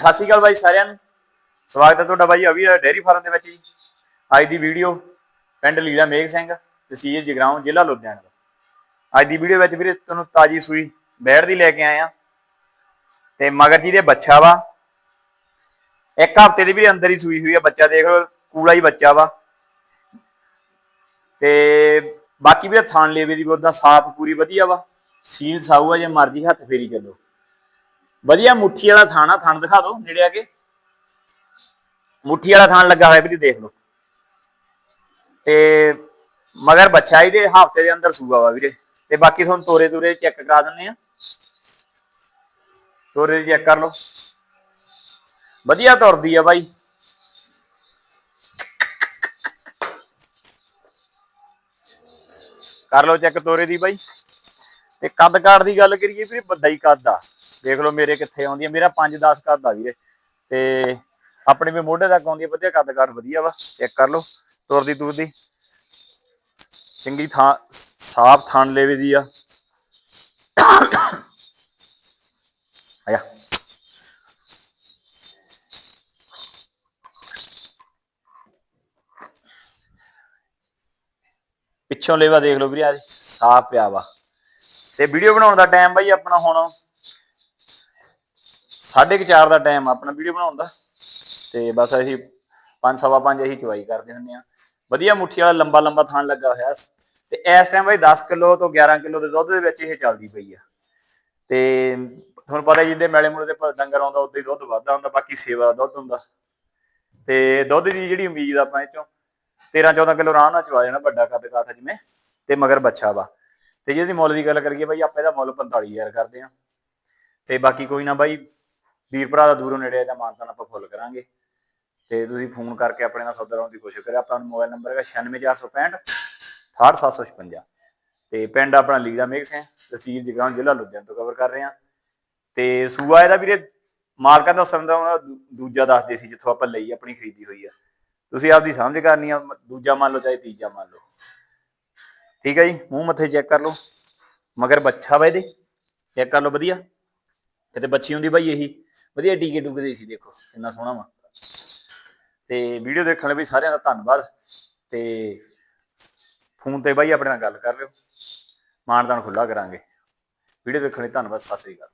ਸਤਿ ਸ਼੍ਰੀ ਅਕਾਲ ਬਾਈ ਸਾਰਿਆਂ ਨੂੰ। ਸਵਾਗਤ ਹੈ ਤੁਹਾਡਾ ਬਾਈ ਅਭੀ ਡੇਅਰੀ ਫਾਰਮ ਦੇ ਵਿੱਚ ਜੀ। ਅੱਜ ਦੀ ਵੀਡੀਓ ਪਿੰਡ ਲੀਲਾ ਮੇਘ ਸਿੰਘ ਤਹਿਸੀਲ ਜਗਰਾਉਂ, ਜ਼ਿਲ੍ਹਾ ਲੁਧਿਆਣਾ ਦਾ ਅੱਜ ਦੀ ਵੀਡੀਓ ਵਿੱਚ ਵੀਰੇ ਤੁਹਾਨੂੰ ਤਾਜੀ ਸੂਈ ਬੈੜ ਦੀ ਲੈ ਕੇ ਆਏ ਆ ਤੇ ਮਗਰ ਜੀ ਦੇ ਬੱਚਾ ਵਾ। ਇੱਕ ਹਫ਼ਤੇ ਦੇ ਵੀ ਅੰਦਰ ਹੀ ਸੂਈ ਹੋਈ ਆ ਬੱਚਾ, ਦੇਖ ਲਓ, ਕੂੜਾ ਹੀ ਬੱਚਾ ਵਾ। ਤੇ ਬਾਕੀ ਵੀ ਥਾਣ ਲੇਵੇ ਦੀ ਵੀ ਸਾਫ਼ ਪੂਰੀ ਵਧੀਆ ਵਾ। ਸੀਲ ਸਾਊ ਆ, ਜੇ ਮਰਜ਼ੀ ਹੱਥ ਫੇਰੀ ਚੱਲੋ। ਵਧੀਆ ਮੁੱਠੀ ਵਾਲਾ ਥਾਣਾ ਥਣ ਦਿਖਾ ਦਿਓ ਨੇੜੇ ਆ ਕੇ। ਮੁੱਠੀ ਵਾਲਾ ਥਾਣ ਲੱਗਾ ਹੋਇਆ ਵੀ ਦੇਖ ਲਓ। ਤੇ ਮਗਰ ਬੱਚਾ ਇਹਦੇ ਹਫ਼ਤੇ ਦੇ ਅੰਦਰ ਸੂਆ ਵਾ ਵੀਰੇ। ਤੇ ਬਾਕੀ ਤੁਹਾਨੂੰ ਤੋਰੇ ਤੂਰੇ ਚੈੱਕ ਕਰਾ ਦਿੰਨੇ ਆ। ਤੋਰੇ ਚੈੱਕ ਕਰ ਲਓ। ਵਧੀਆ ਤੁਰਦੀ ਆ ਬਾਈ। ਕਰ ਲਓ ਚੈੱਕ ਤੋਰੇ ਦੀ ਬਾਈ। ਤੇ ਕੱਦ ਕਾੜ ਦੀ ਗੱਲ ਕਰੀਏ ਵੀਰੇ, ਵੱਡਾ ਹੀ ਕੱਦ ਆ। ਦੇਖ ਲਓ ਮੇਰੇ ਕਿੱਥੇ ਆਉਂਦੀ ਆ, ਮੇਰਾ 5-10 ਕੱਦ ਆ ਵੀਰੇ। ਤੇ ਆਪਣੇ ਵੀ ਮੋਢੇ ਤੱਕ ਆਉਂਦੀ ਆ, ਵਧੀਆ ਕੱਦ ਕਾੜ ਵਧੀਆ ਵਾ ਚੈੱਕ ਕਰ ਲਓ, ਤੁਰਦੀ ਤੁਰਦੀ। ਚੰਗੀ ਥਾਂ, ਸਾਫ਼ ਥਣ ਲੈਵੇ ਦੀ ਆ। ਆਇਆ। ਪਿੱਛੋਂ ਲੇਵਾ ਦੇਖ ਲਓ ਵੀਰੇ, ਆ ਸਾਫ਼ ਪਿਆ ਵਾ। ਤੇ ਵੀਡੀਓ ਬਣਾਉਣ ਦਾ ਟਾਈਮ ਬਾਈ ਆਪਣਾ ਹੁਣ। 4:30 ਦਾ ਟਾਈਮ ਆਪਣਾ ਵੀਡੀਓ ਬਣਾਉਣ ਦਾ। ਤੇ ਬਸ ਅਸੀਂ 5:30 5 ਅਸੀਂ ਚਵਾਈ ਕਰਦੇ ਹੁੰਦੇ ਆ ਵਧੀਆ ਮੁੱਠੀ ਵਾਲਾ ਲੰਬਾ ਲੰਬਾ ਥਾਣ ਲੱਗਾ ਹੋਇਆ ਤੇ ਇਸ ਟਾਈਮ ਬਾਈ 10 ਕਿਲੋ ਤੋਂ 11 ਕਿਲੋ ਦੇ ਦੁੱਧ ਦੇ ਵਿੱਚ ਇਹ ਚੱਲਦੀ ਪਈ ਆ। ਤੇ ਤੁਹਾਨੂੰ ਪਤਾ ਜਿੱਦੇ ਮੇਲੇ ਮੂਲੇ ਦੇ ਡੰਗਰ ਆਉਂਦਾ, ਉਦੋਂ ਹੀ ਦੁੱਧ ਵੱਧਦਾ ਹੁੰਦਾ, ਬਾਕੀ ਸੇਵਾ ਦਾ ਦੁੱਧ ਹੁੰਦਾ। ਤੇ ਦੁੱਧ ਦੀ ਜਿਹੜੀ ਉਮੀਦ ਆਪਾਂ ਇਹ ਚੋਂ 13 14 ਕਿਲੋ ਆਰਾਮ ਨਾਲ ਚਵਾ ਜਾਣਾ ਵੱਡਾ ਕੱਦ ਕਾਠ ਜਿਵੇਂ, ਤੇ ਮਗਰ ਬੱਚਾ ਵਾ। ਤੇ ਜਿਹਦੀ ਮੁੱਲ ਦੀ ਗੱਲ ਕਰੀਏ ਬਾਈ, ਆਪਾਂ ਇਹਦਾ ਮੁੱਲ 45000 ਕਰਦੇ ਆ ਤੇ ਬਾਕੀ ਕੋਈ ਨਾ ਬਾਈ ਵੀਰ ਭਰਾ ਦਾ ਦੂਰੋਂ ਨੇੜੇ ਦਾ ਮਾਨਤਾਨ ਆਪਾਂ ਫੁੱਲ ਕਰਾਂਗੇ। ਤੇ ਤੁਸੀਂ ਫੋਨ ਕਰਕੇ ਆਪਣੇ ਨਾਲ ਸੌਦਾ ਲਾਉਣ ਦੀ ਕੋਸ਼ਿਸ਼ ਕਰਿਓ। ਆਪਣਾ ਮੋਬਾਈਲ ਨੰਬਰ ਹੈਗਾ 96465 68756 ਤੇ ਪਿੰਡ ਆਪਣਾ ਲੀੜਾ ਮੇਘ ਸਿੰਘ, ਤਹਿਸੀਲ ਜਗਰਾਉਂ, ਜ਼ਿਲ੍ਹਾ ਲੁਧਿਆਣਾ ਤੋਂ ਕਵਰ ਕਰ ਰਹੇ ਹਾਂ। ਤੇ ਸੂਆ ਇਹਦਾ ਵੀਰੇ, ਮਾਲਕਾਂ ਦਾ ਸਮਝਦਾ ਉਹਨਾਂ ਦਾ, ਦੂਜਾ ਦੱਸਦੇ ਸੀ ਜਿੱਥੋਂ ਆਪਾਂ ਲਈ ਆਪਣੀ ਖਰੀਦੀ ਹੋਈ ਆ। ਤੁਸੀਂ ਆਪਦੀ ਸਮਝ ਕਰਨੀ ਆ ਦੂਜਾ ਮੰਨ ਲਓ ਚਾਹੇ ਤੀਜਾ ਮੰਨ ਲਓ। ਠੀਕ ਹੈ ਜੀ, ਮੂੰਹ ਮੱਥੇ ਚੈੱਕ ਕਰ ਲਓ। ਮਗਰ ਬੱਛਾ ਵਾ ਇਹਦੇ। ਚੈੱਕ ਕਰ ਲਓ ਵਧੀਆ। ਕਿਤੇ ਬੱਚੀ ਹੁੰਦੀ ਬਾਈ ਇਹੀ। ਵਧੀਆ ਟੀਕੇ ਟੂਕੇ ਦੇ ਸੀ, ਦੇਖੋ ਕਿੰਨਾ ਸੋਹਣਾ ਵਾ। ਤੇ ਵੀਡੀਓ ਦੇਖਣ ਲਈ ਵੀ ਸਾਰਿਆਂ ਦਾ ਧੰਨਵਾਦ। ਤੇ ਫੋਨ ਤੇ ਬਾਈ ਆਪਣੇ ਨਾਲ ਗੱਲ ਕਰ ਲਿਓ। ਮਾਨਦਾਨ ਖੁੱਲਾ ਕਰਾਂਗੇ। ਵੀਡੀਓ ਦੇਖਣ ਲਈ ਧੰਨਵਾਦ, ਸਤਿ ਸ੍ਰੀ ਅਕਾਲ।